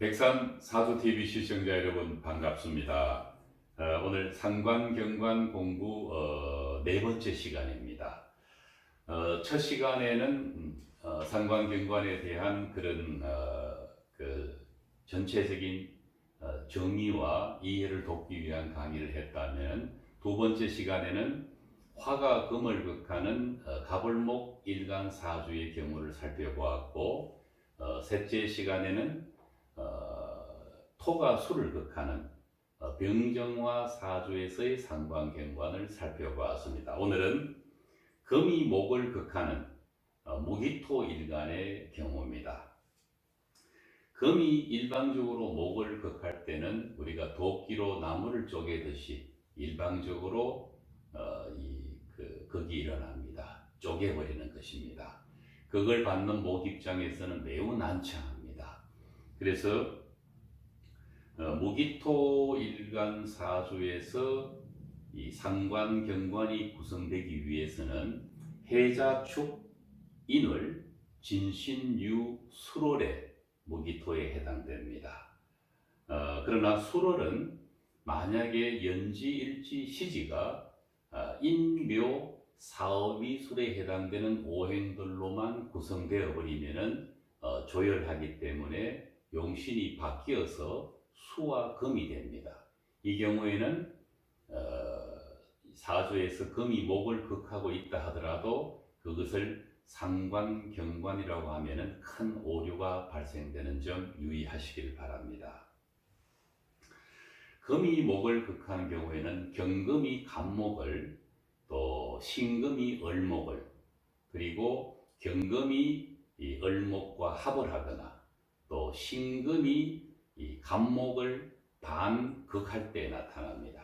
백산 사주 TV 시청자 여러분 반갑습니다. 어, 오늘 상관 경관 공부 어, 네 번째 시간입니다. 어, 첫 시간에는 음, 어, 상관 경관에 대한 그런 어, 그 전체적인 어, 정의와 이해를 돕기 위한 강의를 했다면 두 번째 시간에는 화가 금을 극하는 어, 가불목 일간 사주의 경우를 살펴보았고 어, 셋째 시간에는 어, 토가 수를 극하는 어, 병정화 사주에서의 상관경관을 살펴보았습니다. 오늘은 금이 목을 극하는 어, 무기토 일간의 경우입니다. 금이 일방적으로 목을 극할 때는 우리가 도끼로 나무를 쪼개듯이 일방적으로 어, 이, 그, 극이 일어납니다. 쪼개버리는 것입니다. 그걸 받는 목 입장에서는 매우 난처합니다. 그래서 어, 무기토 일간 사주에서 이 상관 경관이 구성되기 위해서는 해자축 인을 진신유 수월의 무기토에 해당됩니다. 어, 그러나 수월은 만약에 연지 일지 시지가 어, 인묘 사업이술에 해당되는 오행들로만 구성되어 버리면은 어, 조열하기 때문에 용신이 바뀌어서 수와 금이 됩니다. 이 경우에는 어, 사주에서 금이 목을 극하고 있다 하더라도 그것을 상관 경관이라고 하면은 큰 오류가 발생되는 점 유의하시길 바랍니다. 금이 목을 극하는 경우에는 경금이 간목을 또 신금이 을목을 그리고 경금이 이 을목과 합을 하거나 또 신금이 이 간목을 반극할 때 나타납니다.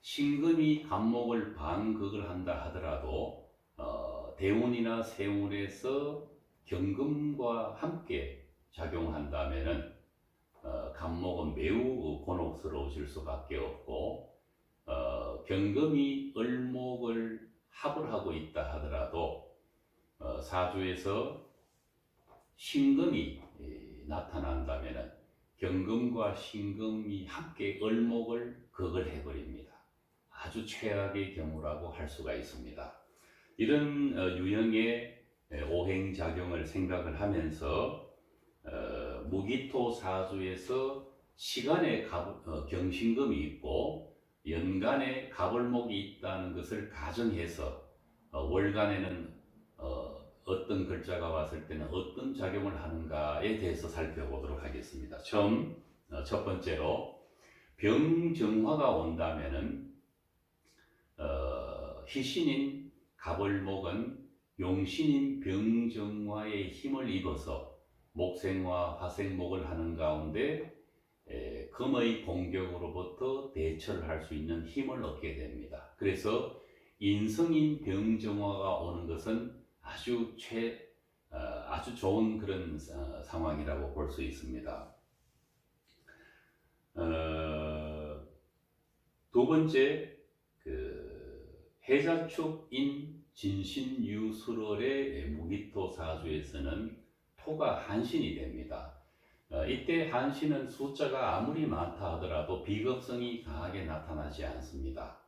신금이 간목을 반극을 한다 하더라도 어, 대운이나 세운에서 경금과 함께 작용한다면은 어, 간목은 매우 곤혹스러우실 수밖에 없고 어, 경금이 을목을 합을 하고 있다 하더라도 어, 사주에서 신금이 예, 나타난다면은 경금과 신금이 함께 을목을 극을 해버립니다. 아주 최악의 경우라고 할 수가 있습니다. 이런 어, 유형의 에, 오행 작용을 생각을 하면서 어, 무기토 사주에서 시간에 갑- 어, 경신금이 있고 연간에 가벌목이 있다는 것을 가정해서 어, 월간에는 어, 어떤 글자가 왔을 때는 어떤 작용을 하는가에 대해서 살펴보도록 하겠습니다. 처음 어, 첫 번째로 병정화가 온다면은 어, 희신인 가벌목은 용신인 병정화의 힘을 입어서 목생화, 화생목을 하는 가운데 에, 금의 공격으로부터 대처를 할 수 있는 힘을 얻게 됩니다. 그래서 인성인 병정화가 오는 것은 아주 최 어, 아주 좋은 그런 어, 상황이라고 볼 수 있습니다. 어, 두 번째 그 해자축인 진신유술월의 무기토 사주에서는 토가 한신이 됩니다. 어, 이때 한신은 숫자가 아무리 많다 하더라도 비극성이 강하게 나타나지 않습니다.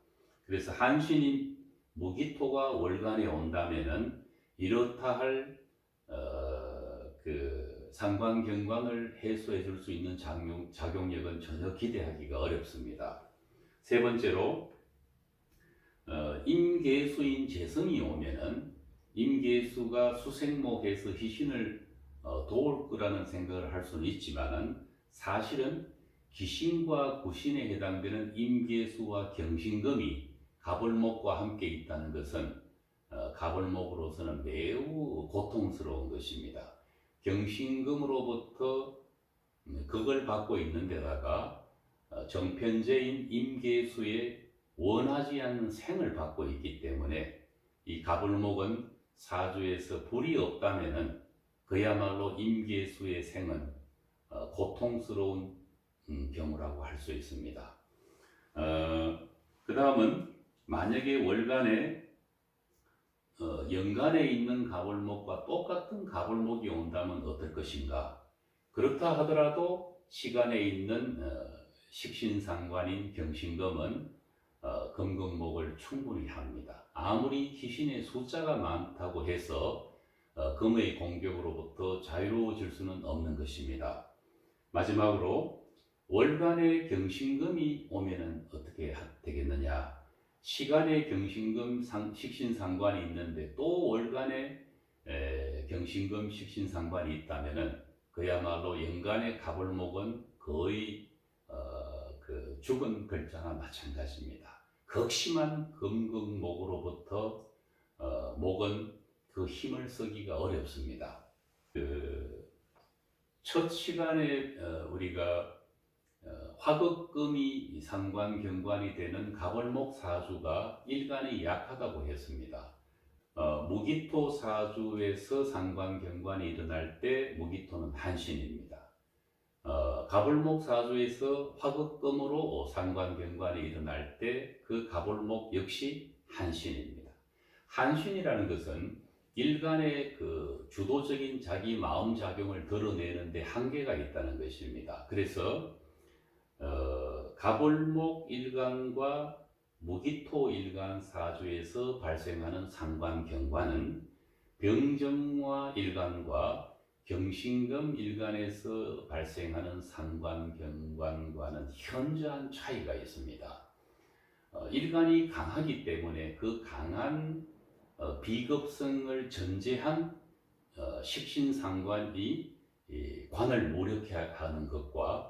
그래서 한신인 무기토가 월간에 온다면은 이렇다 할 어, 그 상관 경관을 해소해 줄 수 있는 작용, 작용력은 전혀 기대하기가 어렵습니다. 세 번째로 어, 임계수인 재성이 오면은 임계수가 수생목에서 희신을 어, 도울 거라는 생각을 할 수는 있지만은 사실은 기신과 구신에 해당되는 임계수와 경신금이 가불목과 함께 있다는 것은 어, 가불목으로서는 매우 고통스러운 것입니다. 경신금으로부터 음, 그걸 받고 있는 데다가 어, 정편제인 임계수의 원하지 않는 생을 받고 있기 때문에 이 가불목은 사주에서 불이 없다면은 그야말로 임계수의 생은 어, 고통스러운 음, 경우라고 할 수 있습니다. 그 다음은 만약에 월간에 어, 연간에 있는 가불목과 똑같은 가불목이 온다면 어떨 것인가? 그렇다 하더라도 시간에 있는 어, 식신상관인 경신금은 어, 금극목을 충분히 합니다. 아무리 귀신의 숫자가 많다고 해서 어, 금의 공격으로부터 자유로워질 수는 없는 것입니다. 마지막으로 월간의 경신금이 오면은 어떻게 하- 되겠느냐? 시간의 경신금 상, 식신상관이 있는데 또 월간의 에, 경신금 식신상관이 있다면은 그야말로 연간의 가불목은 거의 어, 그 죽은 글자나 마찬가지입니다. 극심한 금극목으로부터 어, 목은 그 힘을 쓰기가 어렵습니다. 그 첫 시간에 어, 우리가 어, 화극금이 상관 경관이 되는 가벌목 사주가 일간이 약하다고 했습니다. 어, 무기토 사주에서 상관 경관이 일어날 때 무기토는 한신입니다. 어, 가불목 사주에서 화극금으로 상관 경관이 일어날 때 그 가불목 역시 한신입니다. 한신이라는 것은 일간의 그 주도적인 자기 마음 작용을 드러내는데 한계가 있다는 것입니다. 그래서 어, 가불목 일간과 무기토 일간 사주에서 발생하는 상관 경관은 병정화 일간과 경신금 일간에서 발생하는 상관 경관과는 현저한 차이가 있습니다. 어, 일간이 강하기 때문에 그 강한 어, 비급성을 전제한 어, 식신상관이 이 관을 무력해 하는 것과 또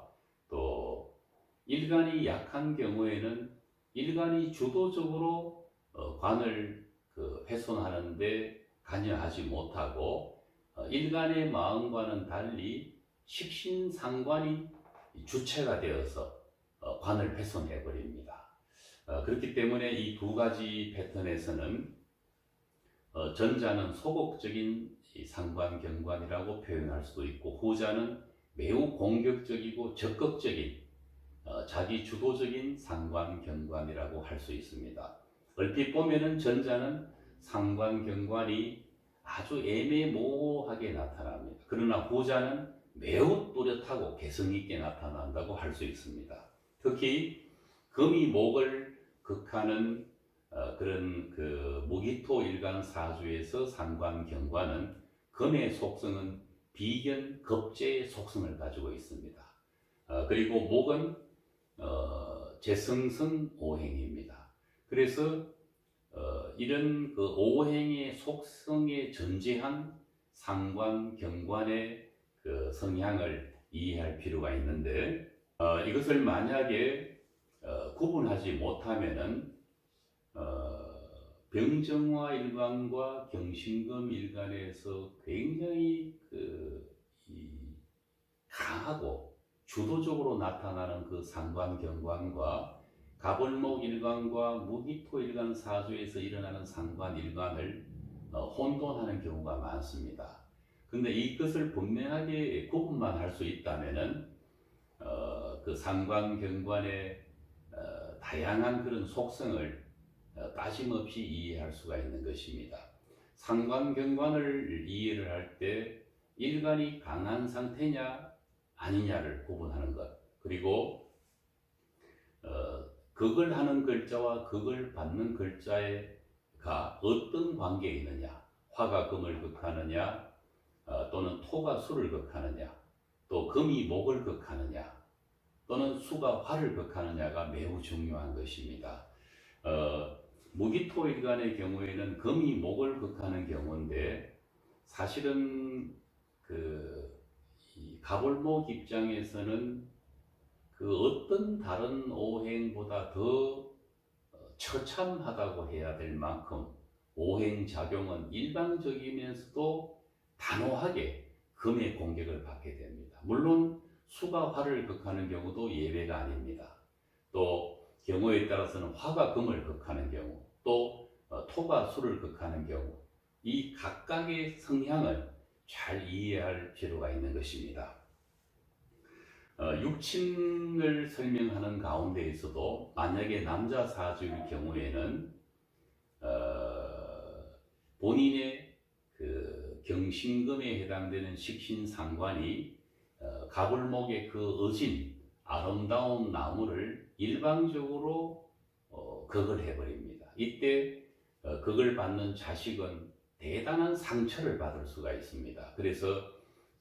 일간이 약한 경우에는 일간이 주도적으로 어, 관을 그 훼손하는데 관여하지 못하고 어, 일간의 마음과는 달리 식신상관이 주체가 되어서 어, 관을 훼손해 버립니다. 어, 그렇기 때문에 이 두 가지 패턴에서는 어, 전자는 소극적인 이 상관 경관이라고 표현할 수도 있고 후자는 매우 공격적이고 적극적인 어, 자기 주도적인 상관 경관이라고 할 수 있습니다. 얼핏 보면은 전자는 상관 경관이 아주 애매모호하게 나타납니다. 그러나 후자는 매우 또렷하고 개성 있게 나타난다고 할 수 있습니다. 특히 금이 목을 극하는 어, 그런 그 무기토 일간 사주에서 상관 경관은 금의 속성은 비견 급제의 속성을 가지고 있습니다. 어, 그리고 목은 어, 재성성 오행입니다. 그래서 어, 이런 그 오행의 속성에 전제한 상관 경관의 그 성향을 이해할 필요가 있는데 어, 이것을 만약에 어, 구분하지 못하면은 어, 병정화 일간과 경신금 일간에서 굉장히 그, 이, 강하고 주도적으로 나타나는 그 상관 경관과 가벌목 일간과 무기토 일간 사주에서 일어나는 상관 일간을 어, 혼돈하는 경우가 많습니다. 근데 이것을 분명하게 구분만 할 수 있다면은 어, 그 상관 경관의 어, 다양한 그런 속성을 어, 빠짐없이 이해할 수가 있는 것입니다. 상관 경관을 이해를 할 때 일간이 강한 상태냐 아니냐를 구분하는 것 그리고 어, 극을 하는 글자와 극을 받는 글자가 어떤 관계에 있느냐 화가 금을 극하느냐 어, 또는 토가 수를 극하느냐 또 금이 목을 극하느냐 또는 수가 화를 극하느냐가 매우 중요한 것입니다. 어, 무기토일간의 경우에는 금이 목을 극하는 경우인데 사실은 그이 가볼목 입장에서는 그 어떤 다른 오행보다 더 어, 처참하다고 해야 될 만큼 오행 작용은 일방적이면서도 단호하게 금의 공격을 받게 됩니다. 물론 수가 화를 극하는 경우도 예외가 아닙니다. 또 경우에 따라서는 화가 금을 극하는 경우, 또 어, 토가 수를 극하는 경우, 이 각각의 성향을 잘 이해할 필요가 있는 것입니다. 어, 육친을 설명하는 가운데에서도 만약에 남자 사주일 경우에는 어, 본인의 그 경신금에 해당되는 식신상관이 어, 가불목의 그 어진 아름다운 나무를 일방적으로 어, 극을 해버립니다. 이때 어, 극을 받는 자식은 대단한 상처를 받을 수가 있습니다. 그래서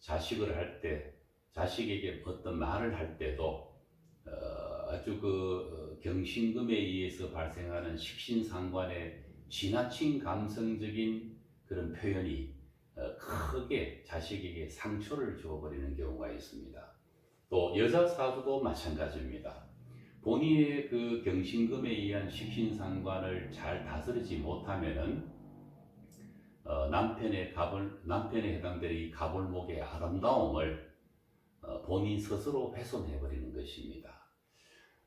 자식을 할 때, 자식에게 어떤 말을 할 때도 어, 아주 그 어, 경신금에 의해서 발생하는 식신상관의 지나친 감성적인 그런 표현이 어, 크게 자식에게 상처를 주어버리는 경우가 있습니다. 또 여자 사주도 마찬가지입니다. 본인의 그 경신금에 의한 식신상관을 잘 다스리지 못하면은 어, 남편의 갑을 남편에 해당되는 이 가불목의 아름다움을 어, 본인 스스로 훼손해 버리는 것입니다.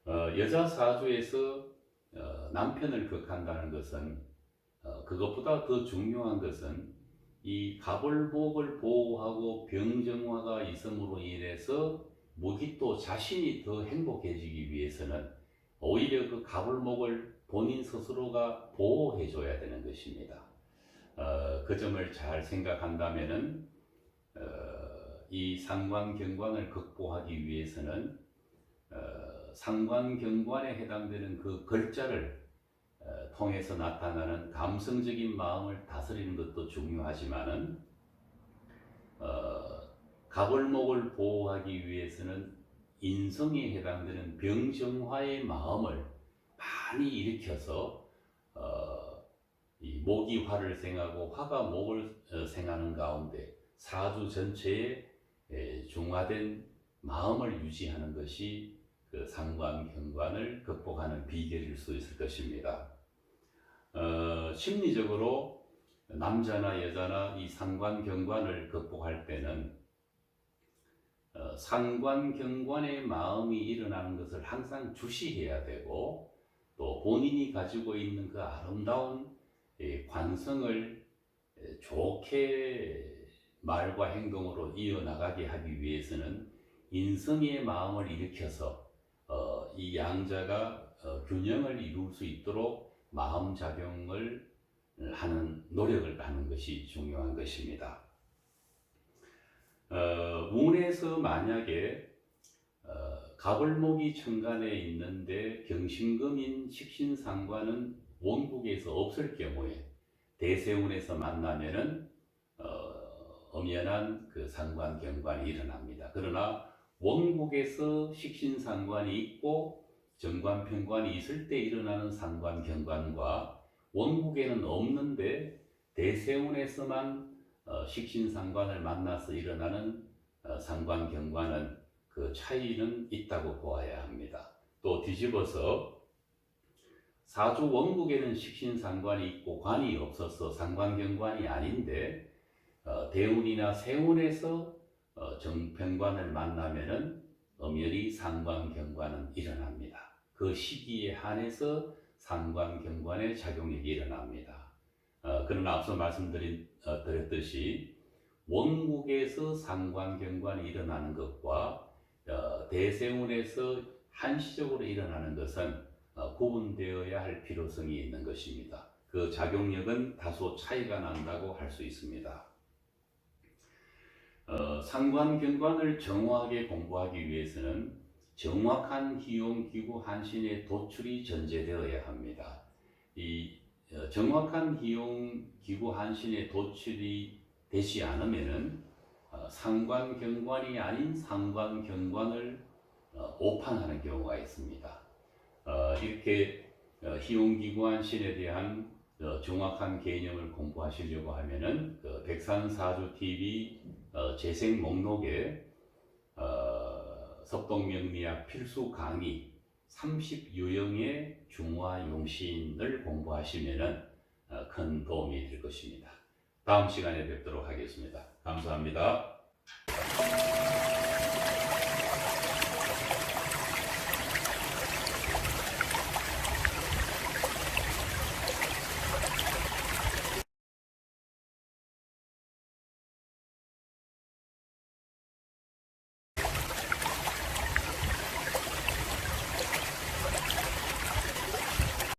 어, 여자 사주에서 어, 남편을 극한다는 것은 어, 그것보다 더 중요한 것은 이 가불목을 보호하고 병정화가 있음으로 인해서 무기 또 자신이 더 행복해지기 위해서는 오히려 그 가불목을 본인 스스로가 보호해 줘야 되는 것입니다. 어, 그 점을 잘 생각한다면은 어, 이 상관경관을 극복하기 위해서는 어, 상관경관에 해당되는 그 글자를 어, 통해서 나타나는 감성적인 마음을 다스리는 것도 중요하지만은 어, 가불목을 보호하기 위해서는 인성에 해당되는 병정화의 마음을 많이 일으켜서 어, 이 목이 화를 생하고 화가 목을 어, 생하는 가운데 사주 전체에 에, 중화된 마음을 유지하는 것이 그 상관 경관을 극복하는 비결일 수 있을 것입니다. 어, 심리적으로 남자나 여자나 이 상관 경관을 극복할 때는 어, 상관 경관의 마음이 일어나는 것을 항상 주시해야 되고 또 본인이 가지고 있는 그 아름다운 이 관성을 에, 좋게 말과 행동으로 이어나가게 하기 위해서는 인성의 마음을 일으켜서 어, 이 양자가 어, 균형을 이룰 수 있도록 마음 작용을 하는 노력을 하는 것이 중요한 것입니다. 어, 운에서 만약에 어, 가불목이 천간에 있는데 경신금인 식신상관은 원국에서 없을 경우에 대세운에서 만나면은 어, 엄연한 그 상관 경관이 일어납니다. 그러나 원국에서 식신상관이 있고 정관편관이 있을 때 일어나는 상관 경관과 원국에는 없는데 대세운에서만 어, 식신상관을 만나서 일어나는 어, 상관 경관은 그 차이는 있다고 보아야 합니다. 또 뒤집어서 사주 원국에는 식신상관이 있고 관이 없어서 상관경관이 아닌데 어, 대운이나 세운에서 어, 정편관을 만나면은 엄연히 상관경관은 일어납니다. 그 시기에 한해서 상관경관의 작용력이 일어납니다. 어, 그러나 앞서 말씀드린 어, 원국에서 상관경관이 일어나는 것과 어, 대세운에서 한시적으로 일어나는 것은 어, 구분되어야 할 필요성이 있는 것입니다. 그 작용력은 다소 차이가 난다고 할 수 있습니다. 어, 상관 경관을 정확하게 공부하기 위해서는 정확한 기용기구 한신의 도출이 전제되어야 합니다. 이 어, 정확한 기용기구 한신의 도출이 되지 않으면은 어, 상관 경관이 아닌 상관 경관을 어, 오판하는 경우가 있습니다. 어, 이렇게 어, 희용기관 신에 대한 어, 정확한 개념을 공부하시려고 하면은 그 백산사주 TV 어, 재생 목록에 어, 석동명리학 필수 강의 30유형의 중화용신을 공부하시면은 어, 큰 도움이 될 것입니다. 다음 시간에 뵙도록 하겠습니다. 감사합니다.